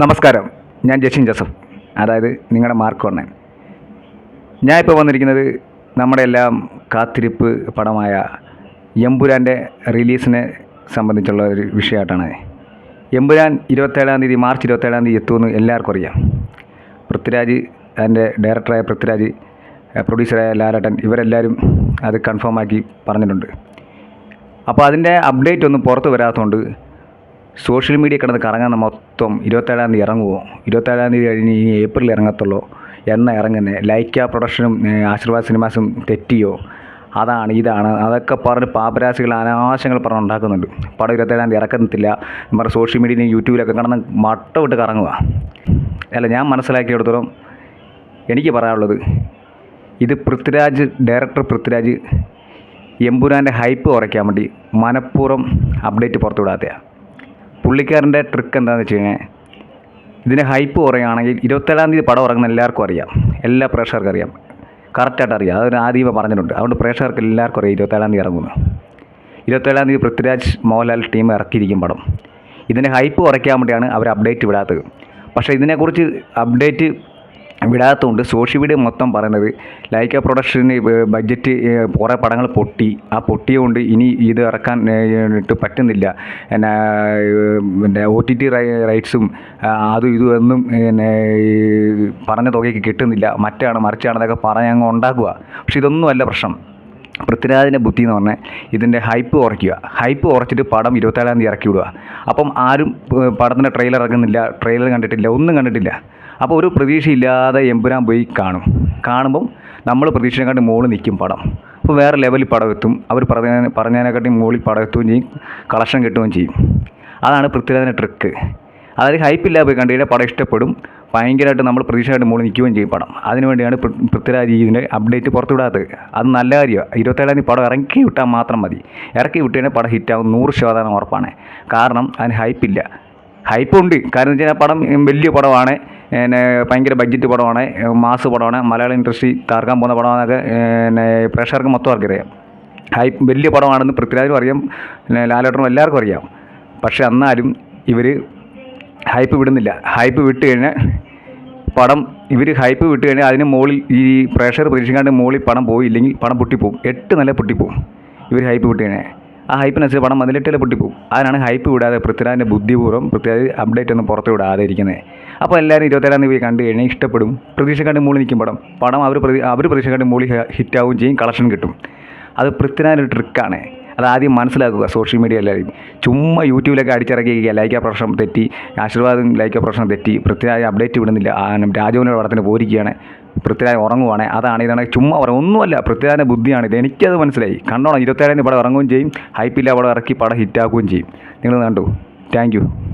നമസ്കാരം. ഞാൻ ജഷിൻ ജോസഫ്. അതായത് നിങ്ങളുടെ മാർക്ക് ഒണ്ണൻ ഞാൻ ഇപ്പോൾ വന്നിരിക്കുന്നത് നമ്മുടെ എല്ലാം കാത്തിരിപ്പ് പടമായ എമ്പുരാന്റെ റിലീസിനെ സംബന്ധിച്ചുള്ള ഒരു വിഷയമായിട്ടാണ്. എമ്പുരാൻ ഇരുപത്തേഴാം തീയതി മാർച്ച് ഇരുപത്തേഴാം തീയതി എത്തുമെന്ന് എല്ലാവർക്കും അറിയാം. പൃഥ്വിരാജ് അതിന്റെ ഡയറക്ടറായ പൃഥ്വിരാജ് പ്രൊഡ്യൂസറായ ലാലട്ടൻ ഇവരെല്ലാവരും അത് കൺഫേം ആക്കി പറഞ്ഞിട്ടുണ്ട്. അപ്പോൾ അതിന്റെ അപ്ഡേറ്റ് ഒന്നും പുറത്ത് വരാത്തതുകൊണ്ട് സോഷ്യൽ മീഡിയ കിടന്ന് കറങ്ങുന്ന മൊത്തം ഇരുപത്തേഴാം തീയതി ഇറങ്ങുമോ ഇരുപത്തേഴാം തീയതി കഴിഞ്ഞ് ഇനി ഏപ്രിൽ ഇറങ്ങത്തുള്ളൂ? എന്ന ഇറങ്ങുന്നത് ലൈക്ക പ്രൊഡക്ഷനും ആശീർവാദ് സിനിമാസും തെറ്റിയോ? അതാണ് ഇതാണ്. അതൊക്കെ പറഞ്ഞ് പാപരാശികൾ അനാവശ്യങ്ങൾ പറഞ്ഞ് ഉണ്ടാക്കുന്നുണ്ട്. പടം ഇരുപത്തേഴാം തീയതി ഇറക്കുന്നില്ല നമ്മുടെ സോഷ്യൽ മീഡിയയിലും യൂട്യൂബിലൊക്കെ കിടന്ന് മട്ട വിട്ട് കറങ്ങുക അല്ല ഞാൻ മനസ്സിലാക്കിയെടുത്തോളം എനിക്ക് പറയാനുള്ളത് ഇത് പൃഥ്വിരാജ് ഡയറക്ടർ പൃഥ്വിരാജ് എമ്പുരാന്റെ ഹൈപ്പ് കുറയ്ക്കാൻ വേണ്ടി മനഃപൂർവം അപ്ഡേറ്റ് പുറത്തു വിടാത്തതാണ് പുള്ളിക്കാരന്റെ ട്രിക്ക് എന്താണെന്ന് വെച്ച് കഴിഞ്ഞാൽ ഇതിന് ഹൈപ്പ് കുറയുകയാണെങ്കിൽ ഇരുപത്തേഴാം തീയതി പടം ഇറങ്ങുന്ന എല്ലാവർക്കും അറിയാം. എല്ലാ പ്രേക്ഷകർക്കും അറിയാം. കറക്റ്റായിട്ട് അറിയാം. അതൊരു ആദ്യമേ പറഞ്ഞിട്ടുണ്ട്. അതുകൊണ്ട് പ്രേക്ഷകർക്ക് എല്ലാവർക്കും അറിയാം ഇരുപത്തേഴാം തീയതി ഇറങ്ങുന്നു ഇരുപത്തേഴാം തീയതി പൃഥ്വിരാജ് മോഹൻലാൽ ടീം ഇറക്കിയിരിക്കും പടം. ഇതിന്റെ ഹൈപ്പ് കുറയ്ക്കാൻ വേണ്ടിയാണ് അവർ അപ്ഡേറ്റ് വിടാത്തത്. പക്ഷേ ഇതിനെക്കുറിച്ച് അപ്ഡേറ്റ് വിടാത്തതുകൊണ്ട് സോഷ്യൽ മീഡിയ മൊത്തം പറയുന്നത് ലൈക്ക പ്രൊഡക്ഷന് ബഡ്ജറ്റ് കുറേ പടങ്ങൾ പൊട്ടി. ആ പൊട്ടിയതുകൊണ്ട് ഇനി ഇത് ഇറക്കാൻ ഇട്ട് പറ്റുന്നില്ല. എന്നാ പിന്നെ ഒ ടി ടി റൈറ്റ്സും അതും ഇതും ഒന്നും പിന്നെ പറഞ്ഞ തുകയ്ക്ക് കിട്ടുന്നില്ല. മറ്റാണ് മറിച്ചാണെന്നൊക്കെ പറഞ്ഞ് അങ്ങ് ഉണ്ടാക്കുക. പക്ഷെ ഇതൊന്നുമല്ല പ്രശ്നം. പൃഥ്വിരാജിന്റെ ബുദ്ധി എന്ന് പറഞ്ഞാൽ ഇതിന്റെ ഹൈപ്പ് കുറയ്ക്കുക. ഹൈപ്പ് കുറച്ചിട്ട് പടം ഇരുപത്തേഴാം തീയതി ഇറക്കി വിടുക. അപ്പം ആരും പടത്തിന്റെ ട്രെയിലർ ഇറങ്ങുന്നില്ല. ട്രെയിലർ കണ്ടിട്ടില്ല. ഒന്നും കണ്ടിട്ടില്ല. അപ്പോൾ ഒരു പ്രതീക്ഷയില്ലാതെ എമ്പുരാൻ പോയി കാണും. കാണുമ്പം നമ്മൾ പ്രതീക്ഷയെക്കാട്ടി മുകളിൽ നിൽക്കും പടം. അപ്പോൾ വേറെ ലെവലിൽ പടം എത്തും. അവർ പറഞ്ഞ പറഞ്ഞതിനെക്കാട്ടി മുകളിൽ പടം എത്തുകയും ചെയ്യും. കളക്ഷൻ കിട്ടുകയും ചെയ്യും. അതാണ് പൃഥ്വിരാജിന്റെ ട്രിക്ക് അതായത് ഹൈപ്പില്ലാതെ പോയി കണ്ടു കഴിഞ്ഞാൽ പടം ഇഷ്ടപ്പെടും. ഭയങ്കരമായിട്ട് നമ്മൾ പ്രതീക്ഷയായിട്ട് മുകളിൽ നിൽക്കുകയും ചെയ്യും പടം. അതിനുവേണ്ടിയാണ് പൃഥ്വിരാജ് ഇതിന്റെ അപ്ഡേറ്റ് പുറത്തുവിടാത്തത്. അത് നല്ല കാര്യമാണ്. ഇരുപത്തേഴാം തീയതി പടം ഇറക്കി വിട്ടാൽ മാത്രം മതി. ഇറക്കി വിട്ട് കഴിഞ്ഞാൽ പടം ഹിറ്റാവും നൂറ് ശതമാനം ഉറപ്പാണ്. കാരണം അതിന് ഹൈപ്പില്ല ഹൈപ്പുണ്ട് കാരണം എന്ന് വെച്ചാൽ പടം വലിയ പടമാണ്. പിന്നെ ഭയങ്കര ബഡ്ജറ്റ് പടമാണ് മാസ് പടമാണ് മലയാള ഇൻഡസ്ട്രി താർക്കാൻ പോകുന്ന പടമാണെന്നൊക്കെ പിന്നെ പ്രേക്ഷകർക്ക് മൊത്തം അറിയാം. ഹൈ വലിയ പടമാണെന്ന് പൃഥ്വിരാജും അറിയാം പിന്നെ ലാലേട്ടനും എല്ലാവർക്കും അറിയാം. പക്ഷേ എന്നാലും ഇവർ ഹൈപ്പ് വിടുന്നില്ല. ഹൈപ്പ് വിട്ട് കഴിഞ്ഞാൽ പടം ഇവർ ഹൈപ്പ് വിട്ട് കഴിഞ്ഞാൽ അതിന് മുകളിൽ ഈ പ്രേക്ഷകർ പ്രതീക്ഷിക്കാണ്ട് മുകളിൽ പടം പോയില്ലെങ്കിൽ പടം പൊട്ടിപ്പോവും. എട്ട് നില പൊട്ടിപ്പോവും ഇവർ ഹൈപ്പ് വിട്ട് കഴിഞ്ഞാൽ. ആ ഹൈപ്പിനനുസരിച്ച് പണം പതിനെട്ടിലെ പൊട്ടിപ്പോവും. അതിനാണ് ഹൈപ്പ് വിടാതെ പൃഥ്വിരാജിന്റെ ബുദ്ധിപൂർവം പൃഥ്വിരാജ് അപ്ഡേറ്റ് ഒന്നും പുറത്ത് വിടാതെ ഇരിക്കുന്നത്. അപ്പോൾ എല്ലാവരും ഇരുപത്തേഴാം തീയതി കണ്ടു കഴിഞ്ഞാൽ ഇഷ്ടപ്പെടും. പ്രതീക്ഷക്കാട്ടും മൂളി നിൽക്കും പടം. പടം അവർ പ്രതി അവർ പ്രതീക്ഷക്കാട്ടും മൂളി ഹിറ്റാവും ചെയ്യും കളക്ഷൻ കിട്ടും. അത് പൃഥ്വിരാജിന്റെ ട്രിക്കാണ് അത് ആദ്യം മനസ്സിലാക്കുക സോഷ്യൽ മീഡിയ എല്ലാവരും. ചുമ്മാ യൂട്യൂബിലൊക്കെ അടിച്ചിറക്കി ലൈക്ക പ്രശ്നം തെറ്റി. ആശീർവാദം ലൈക്ക പ്രശ്നം തെറ്റി. പൃഥ്വിരാജ് അപ്ഡേറ്റ് വിടുന്നില്ല രാജുവിന്റെ പടത്തിന് പോരിക്കുകയാണ്. പൃഥ്വിരാജ് ഉറങ്ങുവാണ്. അതാണ് ഇതാണ്. ചുമ്മാ പറയും. ഒന്നുമല്ല പൃഥ്വിരാജിന്റെ ബുദ്ധിയാണ് ഇത്. എനിക്കത് മനസ്സിലായി. കണ്ടോണം ഇരുപത്തേഴാം തീയതി പടം ഇറങ്ങുകയും ചെയ്യും. ഹൈപ്പില്ല പടം ഇറക്കി പടം ഹിറ്റാക്കുകയും ചെയ്യും. നിങ്ങൾ കണ്ടു. താങ്ക്